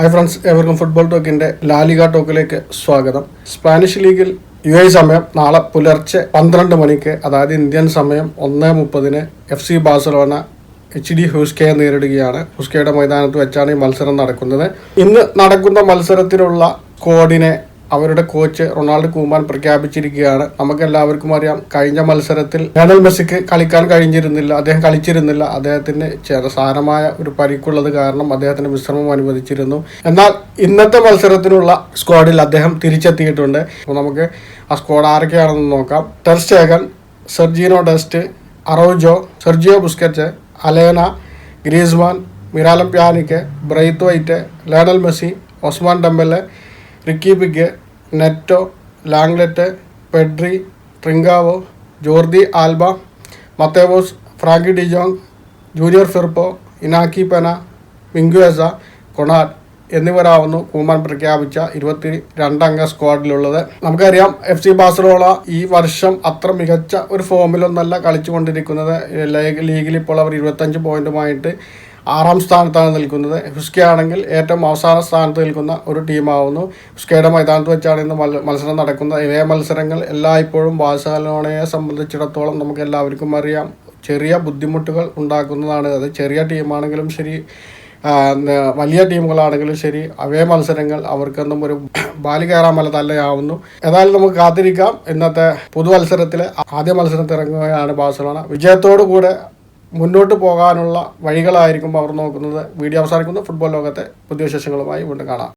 Hi friends എവർക്കും football ടോക്കിന്റെ La Liga ടോക്കിലേക്ക് സ്വാഗതം. സ്പാനിഷ് ലീഗിൽ യു എ സമയം നാളെ പുലർച്ചെ പന്ത്രണ്ട് മണിക്ക് അതായത് ഇന്ത്യൻ സമയം ഒന്ന് മുപ്പതിന് F C Barcelona H D ഹുസ്കയെ നേരിടുകയാണ്. ഹുസ്കയുടെ മൈതാനത്ത് വെച്ചാണ് ഈ മത്സരം നടക്കുന്നത്. ഇന്ന് നടക്കുന്ന മത്സരത്തിലുള്ള സ്ക്വാഡിനെ അവരുടെ കോച്ച് റൊണാൾഡ് കൂമാൻ പ്രഖ്യാപിച്ചിരിക്കുകയാണ്. നമുക്ക് എല്ലാവർക്കും അറിയാം കഴിഞ്ഞ മത്സരത്തിൽ ലയണൽ മെസ്സിക്ക് കളിക്കാൻ കഴിഞ്ഞിരുന്നില്ല അദ്ദേഹം കളിച്ചിരുന്നില്ല. അദ്ദേഹത്തിന് സാരമായ ഒരു പരിക്കുള്ളത് കാരണം അദ്ദേഹത്തിന് വിശ്രമം അനുവദിച്ചിരുന്നു. എന്നാൽ ഇന്നത്തെ മത്സരത്തിനുള്ള സ്ക്വാഡിൽ അദ്ദേഹം തിരിച്ചെത്തിയിട്ടുണ്ട്. അപ്പോൾ നമുക്ക് ആ സ്ക്വാഡ് ആരൊക്കെയാണെന്ന് നോക്കാം. Ter Stegen Sergino Dest Araujo Sergio Busquets Alena Griezmann Miralem Pjanic Braithwaite Lionel Messi Ousmane Dembele Riqui Puig Neto Lenglet Pedri Trincao Jordi Alba Matheus Frenkie de Jong Junior Firpo Inaki Pena Mingueza Konrad എന്നിവരാവുന്നു Koeman പ്രഖ്യാപിച്ച ഇരുപത്തി രണ്ടംഗ സ്ക്വാഡിലുള്ളത്. നമുക്കറിയാം F C ബാസറോള ഈ വർഷം അത്ര മികച്ച ഒരു ഫോമിലൊന്നല്ല കളിച്ചുകൊണ്ടിരിക്കുന്നത്. ലീഗിൽ ഇപ്പോൾ അവർ ഇരുപത്തഞ്ച് പോയിന്റുമായിട്ട് ആറാം സ്ഥാനത്താണ് നിൽക്കുന്നത്. ഹുസ്കെ ആണെങ്കിൽ ഏറ്റവും അവസാന സ്ഥാനത്ത് നിൽക്കുന്ന ഒരു ടീമാവുന്നു. ഹുസ്കയുടെ മൈതാനത്ത് വെച്ചാണ് ഇന്ന് മത്സരം നടക്കുന്നത്. ഇവയെ മത്സരങ്ങൾ എല്ലായ്പ്പോഴും ബാഴ്സലോണയെ സംബന്ധിച്ചിടത്തോളം നമുക്ക് എല്ലാവർക്കും അറിയാം. ചെറിയ ബുദ്ധിമുട്ടുകൾ ഉണ്ടാക്കുന്നതാണ് അത്. ചെറിയ ടീമാണെങ്കിലും ശരി വലിയ ടീമുകളാണെങ്കിലും ശരി അവയെ മത്സരങ്ങൾ അവർക്കൊന്നും ഒരു ബാലി കയറാമല തന്നെയാവുന്നു ഏതായാലും നമുക്ക് കാത്തിരിക്കാം. ഇന്നത്തെ പുതുമത്സരത്തിലെ ആദ്യ മത്സരത്തിറങ്ങുകയാണ് ബാഴ്സലോണ. വിജയത്തോടു കൂടെ മുന്നോട്ട് പോകാനുള്ള വഴികളായിരിക്കും അവർ നോക്കുന്നത് വീഡിയോ അവസാനിക്കുന്നു. ഫുട്ബോൾ ലോകത്തെ പുതിയ വിശേഷങ്ങളുമായി വീണ്ടും കാണാം.